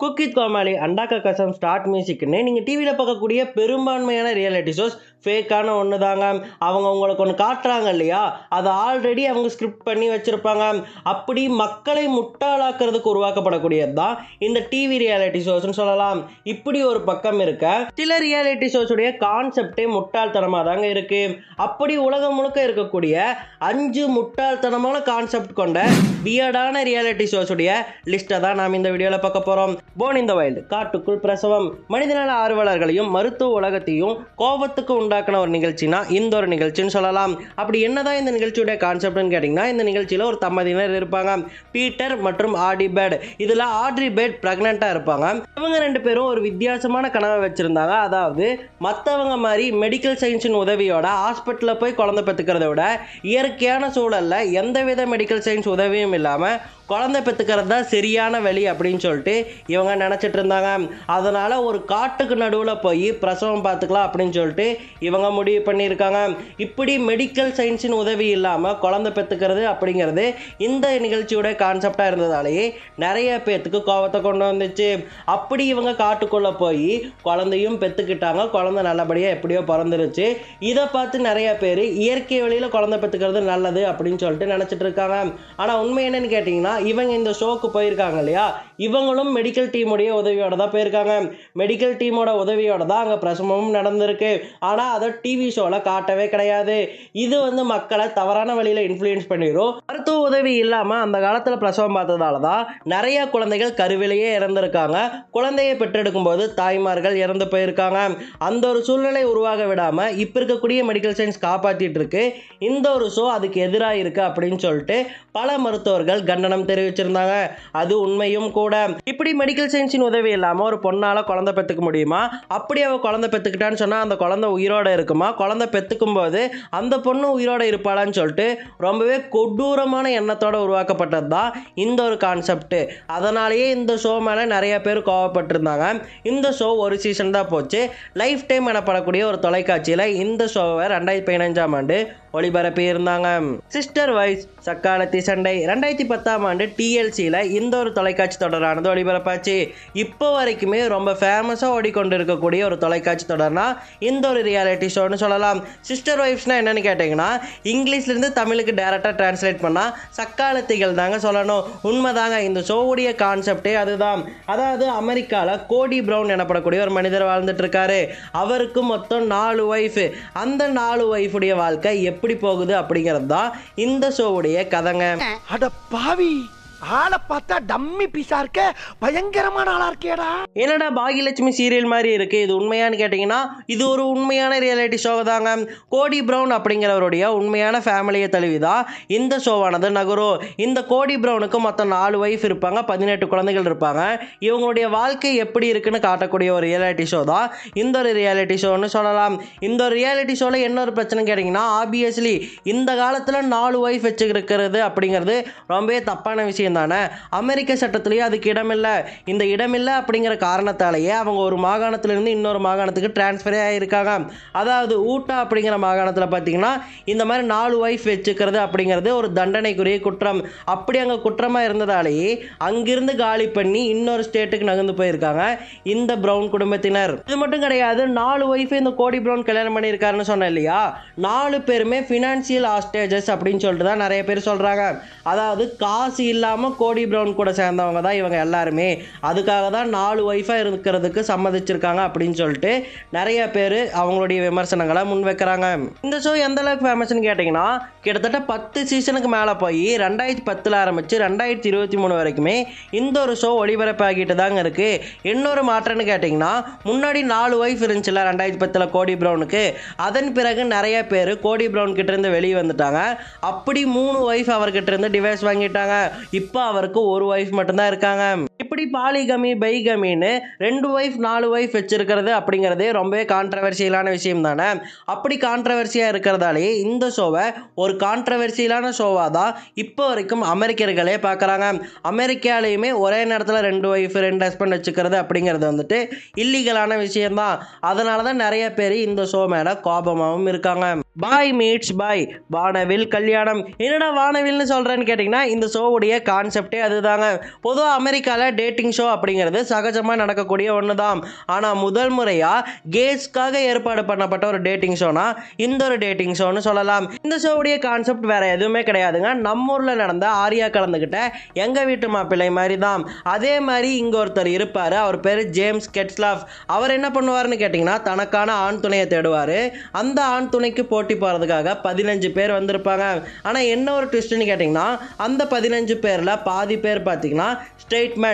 குக்கித் கோமாளி அண்டாக்கா கசம் start மியூசிக்னு நீங்கள் டிவியில் பார்க்கக்கூடிய பெரும்பான்மையான ரியாலிட்டி ஷோஸ் ஃபேக்கான ஒன்று தாங்க அவங்க உங்களுக்கு ஒன்று காட்டுறாங்க இல்லையா? அதை ஆல்ரெடி அவங்க ஸ்கிரிப்ட் பண்ணி வச்சுருப்பாங்க. அப்படி மக்களை முட்டாளாக்குறதுக்கு உருவாக்கப்படக்கூடியது தான் இந்த டிவி ரியாலிட்டி ஷோஸ்னு சொல்லலாம். இப்படி ஒரு பக்கம் இருக்க சில ரியாலிட்டி ஷோஸுடைய கான்செப்டே முட்டாள்தனமாக தாங்க இருக்குது அப்படி உலகம் முழுக்க இருக்கக்கூடிய அஞ்சு முட்டாள்தனமான கான்செப்ட் கொண்ட வியர்டான ரியாலிட்டி ஷோஸுடைய லிஸ்ட்டை தான் நாம் இந்த வீடியோவில் பார்க்க போகிறோம் போன் இந்த வைல்டு காட்டுக்குள் பிரசவம். மனிதநல ஆர்வலர்களையும் மருத்துவ உலகத்தையும் கோபத்துக்கு உண்டாக்குன ஒரு நிகழ்ச்சினா இந்த ஒரு நிகழ்ச்சின்னு சொல்லலாம். அப்படி என்னதான் இந்த நிகழ்ச்சியுடைய கான்செப்ட்னு கேட்டிங்கன்னா இந்த நிகழ்ச்சியில் ஒரு தம்பதியினர் இருப்பாங்க. பீட்டர் மற்றும் ஆடி பேட் இதில் ஆட்ரி பேட் ப்ரெக்னெண்ட்டாக இருப்பாங்க. இவங்க ரெண்டு பேரும் ஒரு வித்தியாசமான கனவை வச்சுருந்தாங்க. அதாவது மற்றவங்க மாதிரி மெடிக்கல் சயின்ஸின் உதவியோட ஹாஸ்பிட்டலில் போய் குழந்தை பெற்றுக்கிறத விட இயற்கையான சூழலில் எந்தவித மெடிக்கல் சயின்ஸ் உதவியும் இல்லாமல் குழந்தை பெற்றுக்கிறது தான் சரியான வழி அப்படின்னு சொல்லிட்டு இவங்க நினச்சிட்டு இருந்தாங்க. அதனால் ஒரு காட்டுக்கு நடுவில் போய் பிரசவம் பார்த்துக்கலாம் அப்படின்னு சொல்லிட்டு இவங்க முடிவு பண்ணியிருக்காங்க. இப்படி மெடிக்கல் சயின்ஸின் உதவி இல்லாமல் குழந்தை பெற்றுக்கிறது அப்படிங்கிறது இந்த நிகழ்ச்சியோட கான்செப்டாக இருந்ததாலேயே நிறைய பேர்த்துக்கு கோபத்தை கொண்டு வந்துச்சு. அப்படி இவங்க காட்டுக்குள்ளே போய் குழந்தையும் பெற்றுக்கிட்டாங்க குழந்தை நல்லபடியாக எப்படியோ பிறந்துருச்சு. இதை பார்த்து நிறைய பேர் இயற்கை வழியில் குழந்தை பெற்றுக்கிறது நல்லது அப்படின்னு சொல்லிட்டு நினச்சிட்டு இருக்காங்க. ஆனால் உண்மை என்னன்னு கேட்டிங்கன்னா இவங்க இந்த ஷோக்கு போயிருக்காங்க இல்லையா? இவங்களும் மெடிக்கல் டீமுடைய உதவியோட தான் போயிருக்காங்க. மெடிக்கல் டீமோட உதவியோட தான் அங்கே பிரசவமும் நடந்திருக்கு. ஆனால் அதை டிவி ஷோவில் காட்டவே கிடையாது. இது வந்து மக்களை தவறான வழியில் இன்ஃப்ளூயன்ஸ் பண்ணிடும் மருத்துவ உதவி இல்லாமல் அந்த காலத்தில் பிரசவம் பார்த்ததால தான் நிறைய குழந்தைகள் கருவிலேயே இறந்துருக்காங்க. குழந்தையை பெற்றெடுக்கும் போது தாய்மார்கள் இறந்து போயிருக்காங்க. அந்த ஒரு சூழ்நிலை உருவாக விடாமல் இப்போ இருக்கக்கூடிய மெடிக்கல் சயின்ஸ் காப்பாற்றிட்டு இருக்கு. இந்த ஒரு ஷோ அதுக்கு எதிராக இருக்குது அப்படின்னு சொல்லிட்டு பல மருத்துவர்கள் கண்டனம் தெரிவிச்சிருந்தாங்க. அது உண்மையும் கூட. இப்படி மெடிக்கல் சயின்ஸின் உதவி இல்லாமல் ஒரு பொண்ணால் குழந்தை பெற்றுக்க முடியுமா? அப்படி அவள் குழந்தை பெற்றுக்கிட்டான்னு சொன்னால் அந்த குழந்தை உயிரோடு இருக்குமா? குழந்தை பெற்றுக்கும் போது அந்த பொண்ணு உயிரோட இருப்பாளான்னு சொல்லிட்டு ரொம்பவே கொடூரமான எண்ணத்தோடு உருவாக்கப்பட்டது தான் இந்த ஒரு கான்செப்ட்டு அதனாலேயே இந்த ஷோ மேலே நிறைய பேர் கோவப்பட்டிருந்தாங்க. இந்த ஷோ ஒரு சீசன் தான் போச்சு. லைஃப் டைம் எனப்படக்கூடிய ஒரு தொலைக்காட்சியில் இந்த ஷோவை ரெண்டாயிரத்தி பதினஞ்சாம் ஆண்டு ஒளிபரப்பி இருந்தாங்க சிஸ்டர் வைஸ் சக்காலத்தி சண்டை ரெண்டாயிரத்தி பத்தாம் ஆண்டு டிஎல்சியில் இந்த ஒரு தொலைக்காட்சி தொடரானது ஒளிபரப்பாச்சு. இப்போ வரைக்குமே ரொம்ப ஃபேமஸாக ஓடிக்கொண்டு இருக்கக்கூடிய ஒரு தொலைக்காட்சி தொடர்னா இந்த ஒரு ரியாலிட்டி ஷோன்னு சொல்லலாம். சிஸ்டர் ஒய்ஃப்ஸ்னால் என்னென்னு கேட்டிங்கன்னா இங்கிலீஷ்லேருந்து தமிழுக்கு டேரெக்டாக டிரான்ஸ்லேட் பண்ணால் சக்காலத்திகள் தாங்க சொல்லணும். உண்மைதாங்க இந்த ஷோவுடைய கான்செப்டே அதுதான். அதாவது அமெரிக்காவில் கோடி ப்ரௌன் எனப்படக்கூடிய ஒரு மனிதர் வாழ்ந்துட்டு இருக்காரு அவருக்கு மொத்தம் நாலு ஒய்ஃபு அந்த நாலு ஒய்ஃபுடைய வாழ்க்கை எப்படி போகுது அப்படிங்கிறது தான் இந்த ஷோவுடைய கதைங்க. அட பாவி! ஆளை பார்த்தா டம்மி பீஸா இருக்க பயங்கரமான ஆளா இருக்கேடா. என்னடா பாகியலட்சுமி சீரியல் மாதிரி இருக்கு? இது உண்மையான்னு கேட்டிங்கன்னா இது ஒரு உண்மையான ரியாலிட்டி ஷோ தாங்க. கோடி ப்ரௌன் அப்படிங்கிறவருடைய உண்மையான ஃபேமிலியை தழுவிதான் இந்த ஷோவானது நகரும் இந்த கோடி ப்ரௌனுக்கு மொத்தம் நாலு ஒய்ஃப் இருப்பாங்க பதினெட்டு குழந்தைகள் இருப்பாங்க. இவங்களுடைய வாழ்க்கை எப்படி இருக்குன்னு காட்டக்கூடிய ஒரு ரியாலிட்டி ஷோ தான் இந்த ஒரு ரியாலிட்டி ஷோன்னு சொல்லலாம். இந்த ஒரு ரியாலிட்டி ஷோவில் என்ன ஒரு பிரச்சனை கேட்டிங்கன்னா ஆப்வியஸ்லி இந்த காலத்தில் நாலு ஒய்ஃப் வச்சுருக்கிறது அப்படிங்கிறது ரொம்பவே தப்பான விஷயம். தானே அமெரிக்க சட்டத்திலேயே அதுக்கு இடமில்லை. இந்த இடமில்லை அப்படிங்கிற காரணத்தாலேயே அவங்க ஒரு மாகாணத்திலிருந்து இன்னொரு மாகாணத்துக்கு டிரான்ஸ்ஃபரே ஆகியிருக்காங்க அதாவது ஊட்டா அப்படிங்கிற மாகாணத்தில் பார்த்தீங்கன்னா இந்த மாதிரி நாலு ஒய்ஃப் வச்சுக்கிறது அப்படிங்கிறது ஒரு தண்டனைக்குரிய குற்றம். அப்படி அங்கே குற்றமாக இருந்ததாலேயே அங்கிருந்து காலி பண்ணி இன்னொரு ஸ்டேட்டுக்கு நகர்ந்து போயிருக்காங்க இந்த ப்ரௌன் குடும்பத்தினர். இது மட்டும் கிடையாது நாலு ஒய்ஃப் இந்த கோடி ப்ரௌன் கல்யாணம் பண்ணியிருக்காருன்னு சொன்னேன் இல்லையா? நாலு பேருமே ஃபினான்சியல் ஆஸ்டேஜஸ் அப்படின்னு சொல்லிட்டு தான் நிறைய பேர் சொல்கிறாங்க அதாவது காசு இல்லாமல் கோடி ப்ரௌன் கூட சேர்ந்தவங்க தான் இவங்க எல்லாருமே. அதுக்காக தான் நாலு ஒய்ஃபாக இருக்கிறதுக்கு சம்மதிச்சிருக்காங்க அப்படின்னு சொல்லிட்டு நிறைய பேர் அவங்களுடைய விமர்சனங்களை முன்வைக்கிறாங்க. இந்த ஷோ எந்த அளவுக்கு ஃபேமஸ்னு கேட்டிங்கன்னா கிட்டத்தட்ட பத்து சீசனுக்கு மேலே போய் ரெண்டாயிரத்தி பத்தில் ஆரம்பித்து ரெண்டாயிரத்தி இருபத்தி மூணு வரைக்குமே இந்த ஒரு ஷோ ஒளிபரப்பாகிட்டு தாங்க இருக்குது இன்னொரு மாற்றம்னு கேட்டிங்கன்னா முன்னாடி நாலு ஒய்ஃப் இருந்துச்சுல ரெண்டாயிரத்தி பத்தில் கோடி ப்ரௌனுக்கு அதன் பிறகு நிறைய பேர் கோடி ப்ரௌன் கிட்டேருந்து வெளியே வந்துட்டாங்க. அப்படி மூணு ஒய்ஃப் அவர்கிட்ட இருந்து டிவைஸ் வாங்கிட்டாங்க. இப்போ இப்போ அவருக்கு ஒரு ஒய்ஃப் மட்டும்தான் இருக்காங்க. இப்படி பாலிகமி பைகமின்னு ரெண்டு ஒய்ஃப் நாலு ஒய்ஃப் வச்சுருக்கிறது அப்படிங்கிறதே ரொம்பவே கான்ட்ரவர்சியலான விஷயம் தானே அப்படி கான்ட்ரவர்சியாக இருக்கிறதாலே இந்த ஷோவை ஒரு கான்ட்ரவர்சியலான ஷோவாக தான் இப்போ வரைக்கும் அமெரிக்கர்களே பார்க்குறாங்க. அமெரிக்காலேயுமே ஒரே நேரத்தில் ரெண்டு ஒய்ஃப் ரெண்டு ஹஸ்பண்ட் வச்சுக்கிறது அப்படிங்கிறது வந்துட்டு இல்லீகலான விஷயம்தான். அதனால தான் நிறைய பேர் இந்த ஷோ மேலே கோபமாகவும் இருக்காங்க. பாய் மீட்ஸ் பாய் வானவில் கல்யாணம். என்னடா வானவில்னு சொல்கிறேன்னு கேட்டிங்கன்னா இந்த ஷோவுடைய கான்செப்டே அதுதாங்க. பொதுவாக அமெரிக்காவில் டேட்டிங் ஷோ அப்படிங்கிறது சகஜமாக நடக்கக்கூடிய ஒன்று தான் ஆனால் முதல் முறையாக கேஸ்க்காக ஏற்பாடு பண்ணப்பட்ட ஒரு டேட்டிங் ஷோனா இந்த ஒரு டேட்டிங் ஷோன்னு சொல்லலாம். இந்த ஷோவுடைய கான்செப்ட் வேற எதுவுமே கிடையாதுங்க. நம்ம ஊரில் நடந்த ஆரியா கலந்துக்கிட்ட எங்கள் வீட்டு மாப்பிள்ளை மாதிரி தான் அதே மாதிரி இங்கே ஒருத்தர் இருப்பார். அவர் பேர் ஜேம்ஸ் கெட்ஸ்லாஃப் அவர் என்ன பண்ணுவார்னு கேட்டிங்கன்னா தனக்கான ஆண் துணையை தேடுவார். அந்த ஆண் துணைக்கு போட்டி போகிறதுக்காக பதினஞ்சு பேர் வந்திருப்பாங்க. ஆனால் என்ன ஒரு ட்விஸ்ட்னு கேட்டிங்கன்னா அந்த பதினஞ்சு பேரில் பாதி பேர் பார்த்தீங்கன்னா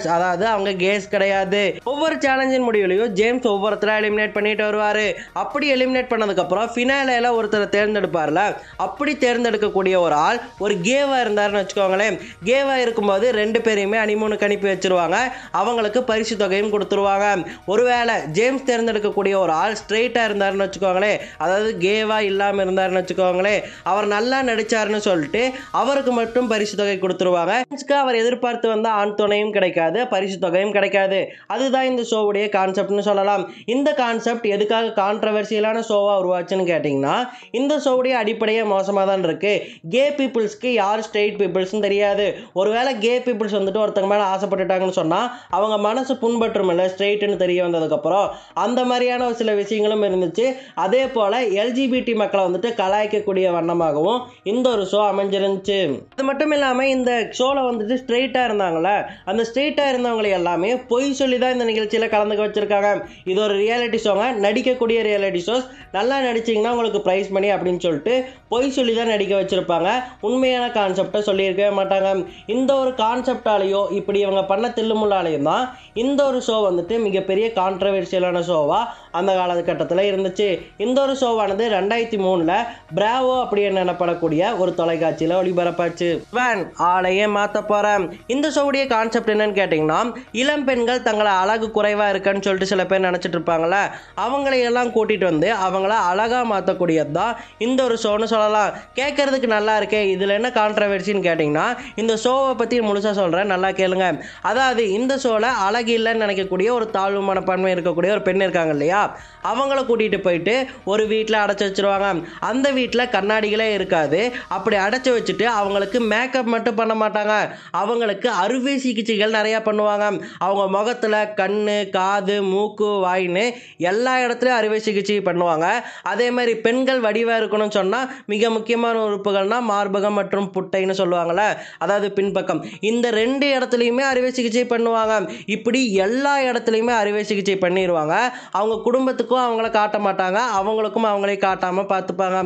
மேட்ச் அதாவது அவங்க கேஸ் கிடையாது. ஒவ்வொரு சேலஞ்சின் முடிவுலையும் ஜேம்ஸ் ஒவ்வொருத்தரை எலிமினேட் பண்ணிட்டு வருவார். அப்படி எலிமினேட் பண்ணதுக்கப்புறம் ஃபினாலேயில் ஒருத்தரை தேர்ந்தெடுப்பார்ல? அப்படி தேர்ந்தெடுக்கக்கூடிய ஒரு ஆள் ஒரு கேவாக இருந்தாருன்னு வச்சுக்கோங்களேன். கேவாக இருக்கும்போது ரெண்டு பேரையுமே அனிமூனுக்கு அனுப்பி வச்சிருவாங்க. அவங்களுக்கு பரிசு தொகையும் கொடுத்துருவாங்க. ஒருவேளை ஜேம்ஸ் தேர்ந்தெடுக்கக்கூடிய ஒரு ஆள் ஸ்ட்ரெயிட்டாக இருந்தாருன்னு வச்சுக்கோங்களேன். அதாவது கேவாக இல்லாமல் இருந்தாருன்னு வச்சுக்கோங்களேன். அவர் நல்லா நடிச்சாருன்னு சொல்லிட்டு அவருக்கு மட்டும் பரிசு தொகை கொடுத்துருவாங்க. அவர் எதிர்பார்த்து வந்த ஆண் துணையும் கிடைக்காது. பரிசு தொகையும் கிடைக்காது. அதுதான் இந்த ஷோவுடைய கான்செப்ட்னு சொல்லலாம். இந்த கான்செப்ட் எதுக்காக கான்ட்ரவர்சியலான ஷோவாக உருவாச்சுன்னு கேட்டிங்கன்னா இந்த ஷோவுடைய அடிப்படையே மோசமாக தான் இருக்குது கே பீப்புள்ஸ்க்கு யார் ஸ்ட்ரெயிட் பீப்புள்ஸ்னு தெரியாது. ஒருவேளை கே பீப்புள்ஸ் வந்துட்டு ஒருத்தங்க மேலே ஆசைப்பட்டுட்டாங்கன்னு சொன்னால் அவங்க மனசு புண்பற்றும் இல்லை ஸ்ட்ரெயிட்னு தெரிய வந்ததுக்கப்புறம். அந்த மாதிரியான ஒரு சில விஷயங்களும் இருந்துச்சு. அதே போல் எல்ஜிபிடி மக்களை வந்துட்டு கலாய்க்கக்கூடிய வண்ணமாகவும் இந்த ஒரு ஷோ அமைஞ்சிருந்துச்சு. அது மட்டும் இல்லாமல் இந்த ஷோவில் வந்துட்டு ஸ்ட்ரெயிட்டாக இருந்தாங்களே அந்த ஸ்ட்ரெயிட்டாக இருந்தவங்களை எல்லாமே பொய் சொல்லி தான் இந்த நிகழ்ச்சியில் கலந்துக்க வச்சுருக்காங்க. இது ஒரு ரியாலிட்டி ஷோங்க நடிக்கக்கூடிய ரியாலிட்டி ஷோஸ் நல்லா நடிச்சிங்கன்னா உங்களுக்கு ப்ரைஸ் மணி அப்படின்னு சொல்லிட்டு பொய் சொல்லி தான் நடிக்க வச்சுருப்பாங்க. உண்மையான கான்செப்டை சொல்லியிருக்கவே மாட்டாங்க. இந்த ஒரு கான்செப்டாலேயோ இப்படி இவங்க பண்ண தில்லுமுள்ளாலேயும் தான் இந்த ஒரு ஷோ வந்துட்டு மிகப்பெரிய கான்ட்ரவர்சியலான ஷோவாக அந்த காலகட்டத்தில் இருந்துச்சு. இந்த ஒரு ஷோவானது ரெண்டாயிரத்தி மூணில் பிராவோ அப்படி எனப்படக்கூடிய ஒரு தொலைக்காட்சியில் ஒளிபரப்பாச்சு. வேன் ஆளையே மாற்ற போகிறேன் இந்த ஷோவுடைய கான்செப்ட் என்னன்னு கேட்டிங்கன்னா இளம் பெண்கள் தங்களை அழகு குறைவாக இருக்குன்னு சொல்லிட்டு சில பேர் நினச்சிட்டு இருப்பாங்களே அவங்களையெல்லாம் கூட்டிகிட்டு வந்து அவங்கள அழகாக மாற்றக்கூடியது தான் இந்த ஒரு ஷோன்னு சொல்லலாம். கேட்கறதுக்கு நல்லா இருக்கே இதில் என்ன கான்ட்ரவர்சின்னு கேட்டிங்கன்னா இந்த ஷோவை பற்றி முழுசாக சொல்கிறேன் நல்லா கேளுங்க. அதாவது இந்த ஷோவில் அழகு இல்லைன்னு நினைக்கக்கூடிய ஒரு தாழ்வு மனப்பான்மை இருக்கக்கூடிய ஒரு பெண் இருக்காங்க இல்லையா? அவங்கள கூட்டிகிட்டு போயிட்டு ஒரு வீட்டில் அடைச்சி வச்சிருவாங்க. அந்த வீட்டில் கண்ணாடிகளே இருக்காது. அப்படி அடைச்சி வச்சுட்டு அவங்களுக்கு மேக்கப் மட்டும் பண்ண மாட்டாங்க. அவங்களுக்கு அறுவை சிகிச்சைகள் நிறைய பண்ணுவாங்க. அவங்க முகத்தில் கண் காது மூக்கு வாயின்னு எல்லா இடத்துலையும் அறுவை சிகிச்சை பண்ணுவாங்க. அதே மாதிரி பெண்கள் வடிவாக இருக்கணும்னு சொன்னால் மிக முக்கியமான உறுப்புகள்னா மார்பகம் மற்றும் புட்டைன்னு சொல்லுவாங்கள்ல அதாவது பின்பக்கம். இந்த ரெண்டு இடத்துலையுமே அறுவை சிகிச்சை பண்ணுவாங்க. இப்படி எல்லா இடத்துலையுமே அறுவை சிகிச்சை பண்ணிடுவாங்க அவங்க குடும்பத்துக்கும் அவங்கள காட்ட மாட்டாங்க. அவங்களுக்கும் அவங்களே காட்டாமல் பார்த்துப்பாங்க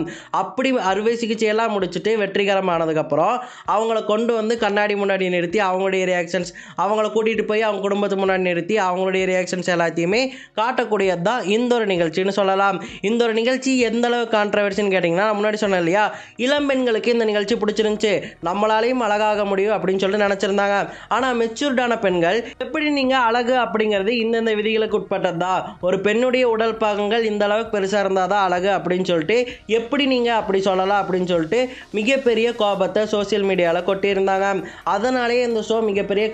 அப்படி அறுவை சிகிச்சையெல்லாம் முடிச்சுட்டு வெற்றிகரமானதுக்கப்புறம் அவங்கள கொண்டு வந்து கண்ணாடி முன்னாடி நிறுத்தி அவங்களுடைய ரியாக்ஷன்ஸ் அவங்கள கூட்டிகிட்டு போய் அவங்க குடும்பத்து முன்னாடி நிறுத்தி அவங்களுடைய ரியாக்ஷன்ஸ் எல்லாத்தையுமே காட்டக்கூடியது தான் இந்த ஒரு நிகழ்ச்சின்னு சொல்லலாம். இந்த ஒரு நிகழ்ச்சி எந்த அளவு கான்ட்ரவர்சின்னு கேட்டிங்கன்னா நான் முன்னாடி சொன்னேன் இல்லையா? இளம் பெண்களுக்கு இந்த நிகழ்ச்சி பிடிச்சிருந்துச்சு. நம்மளாலையும் அழகாக முடியும் அப்படின்னு சொல்லிட்டு நினச்சிருந்தாங்க. ஆனால் மெச்சூர்டான பெண்கள் எப்படி நீங்கள் அழகு அப்படிங்கிறது இந்தந்த விதிகளுக்கு உட்பட்டதா? ஒரு பெண்ணுடைய உடல் பாகங்கள் இந்த அளவுக்கு பெருசாக இருந்தால் தான் அழகு அப்படின்னு சொல்லிட்டு எப்படி நீங்கள் அப்படி சொல்லலாம் அப்படின்னு சொல்லிட்டு மிகப்பெரிய கோபத்தை சோஷியல் மீடியாவில் கொட்டியிருந்தாங்க. அதனாலேயே இந்த ஷோ மிகப்பெரிய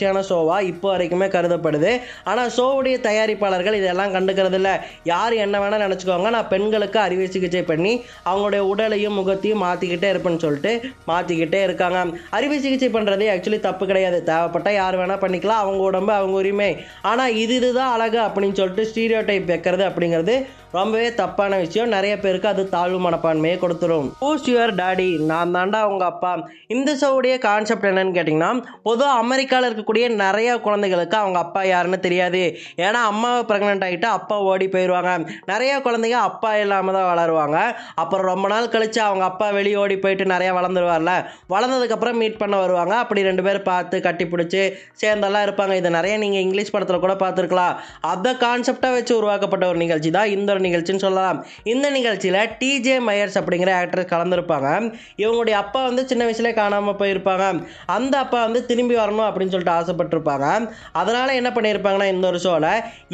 கான்ட்ரவர்சியான ஷோவாக இப்போ வரைக்குமே கருதப்படுது. ஆனால் ஷோவுடைய தயாரிப்பாளர்கள் இதெல்லாம் கண்டுக்கிறது இல்லை யார் என்ன வேணால் நினச்சிக்கோங்க. நான் பெண்களுக்கு அறுவை சிகிச்சை பண்ணி அவங்களுடைய உடலையும் முகத்தையும் மாற்றிக்கிட்டே இருப்பேன்னு சொல்லிட்டு மாற்றிக்கிட்டே இருக்காங்க. அறுவை சிகிச்சை பண்ணுறது ஆக்சுவலி தப்பு கிடையாது. தேவைப்பட்டால் யார் வேணால் பண்ணிக்கலாம். அவங்க உடம்பு அவங்க உரிமை. ஆனால் இது இதுதான் அழகு அப்படின்னு சொல்லிட்டு ஸ்டீரியோ டைப் வைக்கிறது அப்படிங்கிறது ரொம்பவே தப்பான விஷயம். நிறைய பேருக்கு அது தாழ்வு மனப்பான்மையை கொடுத்துரும். ஹூஸ் யுவர் டாடி நான் தாண்டா உங்கள் அப்பா. இந்த ஷோவுடைய கான்செப்ட் என்னன்னு கேட்டிங்கன்னா பொதுவாக அமெரிக்காவில் இருக்கக்கூடிய நிறைய குழந்தைகளுக்கு அவங்க அப்பா யாருன்னு தெரியாது. ஏன்னா அம்மாவை ப்ரெக்னென்ட் ஆகிட்டு அப்பா ஓடி போயிடுவாங்க நிறைய குழந்தைங்க அப்பா இல்லாமல் தான் வளருவாங்க. அப்புறம் ரொம்ப நாள் கழித்து அவங்க அப்பா வெளியே ஓடி போயிட்டு நிறையா வளர்ந்துருவார்ல. வளர்ந்ததுக்கப்புறம் மீட் பண்ண வருவாங்க. அப்படி ரெண்டு பேர் பார்த்து கட்டி பிடிச்சி சேர்ந்தெல்லாம் இருப்பாங்க. இது நிறைய நீங்கள் இங்கிலீஷ் படத்தில் கூட பார்த்துருக்கலாம். அதை கான்செப்டாக வச்சு உருவாக்கப்பட்ட ஒரு நிகழ்ச்சி தான் இந்த ஒரு நிகழ்ச்சின்னு சொல்லலாம். இந்த நிகழ்ச்சியில் டிஜே மயர்ஸ் அப்படிங்கிற ஆக்டர் கலந்துருப்பாங்க. இவங்களுடைய அப்பா வந்து சின்ன வயசுலேயே காணாமல் போயிருப்பாங்க. அந்த அப்பா வந்து திரும்பி வரணும் அப்படின்னு சொல்லிட்டு ஆசைப்பட்டிருப்பாங்க. அதனால் என்ன பண்ணியிருப்பாங்கன்னா இந்த ஒரு ஷோவில்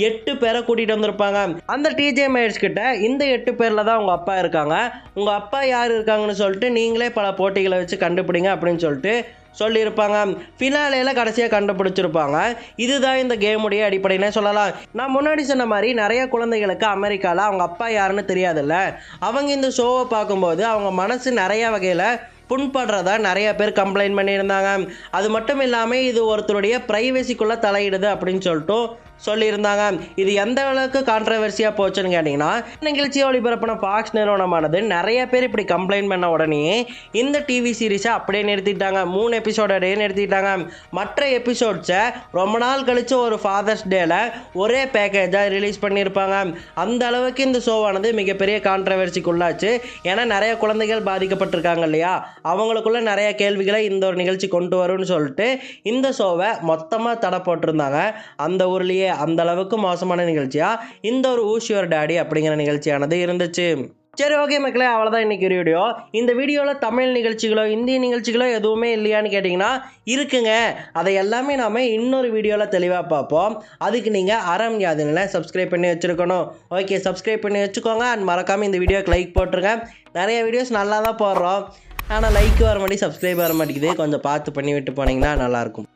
எட்டு பேரை கூட்டிகிட்டு வந்திருப்பாங்க. அந்த டிஜே மயர்ஸ் கிட்ட இந்த எட்டு பேரில் தான் உங்கள் அப்பா இருக்காங்க. உங்கள் அப்பா யார் இருக்காங்கன்னு சொல்லிட்டு நீங்களே பல போட்டிகளை வச்சு கண்டுபிடிங்க அப்படின்னு சொல்லிட்டு சொல்லியிருப்பாங்க. ஃபினாலேயில் கடைசியாக கண்டுபிடிச்சிருப்பாங்க. இதுதான் இந்த கேமுடைய அடிப்படையினே சொல்லலாம். நான் முன்னாடி சொன்ன மாதிரி நிறைய குழந்தைகளுக்கு அமெரிக்காவில் அவங்க அப்பா யாருன்னு தெரியாதுல்ல. அவங்க இந்த ஷோவை பார்க்கும்போது அவங்க மனசு நிறைய வகையில் புண்படுறதா நிறைய பேர் கம்ப்ளைண்ட் பண்ணியிருந்தாங்க. அது மட்டும் இல்லாமல் இது ஒருத்தருடைய ப்ரைவசிக்குள்ளே தலையிடுது அப்படின்னு சொல்லிட்டு சொல்லியிருந்தாங்க. இது எந்த அளவுக்கு கான்ட்ரவர்சியாக போச்சுன்னு கேட்டிங்கன்னா நிகழ்ச்சி ஒளிபரப்பின ஃபாக்ஸ் நிறுவனமானது நிறைய பேர் இப்படி கம்ப்ளைண்ட் பண்ண உடனே இந்த டிவி சீரிஸை அப்படியே நிறுத்திட்டாங்க. மூணு எபிசோடோடய நிறுத்திட்டாங்க. மற்ற எபிசோட்ஸை ரொம்ப நாள் கழித்து ஒரு ஃபாதர்ஸ் டேல ஒரே பேக்கேஜாக ரிலீஸ் பண்ணியிருப்பாங்க. அந்த அளவுக்கு இந்த ஷோவானது மிகப்பெரிய கான்ட்ரவர்சிக்குள்ளாச்சு ஏன்னா நிறைய குழந்தைகள் பாதிக்கப்பட்டிருக்காங்க இல்லையா? அவங்களுக்குள்ள நிறைய கேள்விகளை இந்த ஒரு நிகழ்ச்சி கொண்டு வரும்னு சொல்லிட்டு இந்த ஷோவை மொத்தமாக தடை போட்டிருந்தாங்க. அந்த ஊர்லேயே அந்த அளவுக்கு மோசமான நிகழ்ச்சியா? இந்த ஒரு ஊஷியோர் டேடி அப்படிங்கிற நிகழ்ச்சியானது இருந்துச்சு. சரி ஓகே மக்களே அவ்வளோதான் இன்னைக்கு ஒரு வீடியோ இந்த வீடியோவில் தமிழ் நிகழ்ச்சிகளோ இந்திய நிகழ்ச்சிகளோ எதுவுமே இல்லையான்னு கேட்டிங்கன்னா இருக்குங்க. அதை எல்லாமே நாம் இன்னொரு வீடியோவில் தெளிவாக பார்ப்போம். அதுக்கு நீங்கள் அறம் யாதினில் சப்ஸ்கிரைப் பண்ணி வச்சுருக்கணும். ஓகே சப்ஸ்கிரைப் பண்ணி வச்சுக்கோங்க. அண்ட் மறக்காமல் இந்த வீடியோக்கு லைக் போட்டுருங்க. நிறைய வீடியோஸ் நல்லா தான் போடுறோம். ஆனால் லைக் வர மாட்டேங்குது சப்ஸ்கிரைப் வர மாட்டேங்குது. கொஞ்சம் பார்த்து பண்ணி விட்டு போனீங்கன்னா நல்லாயிருக்கும்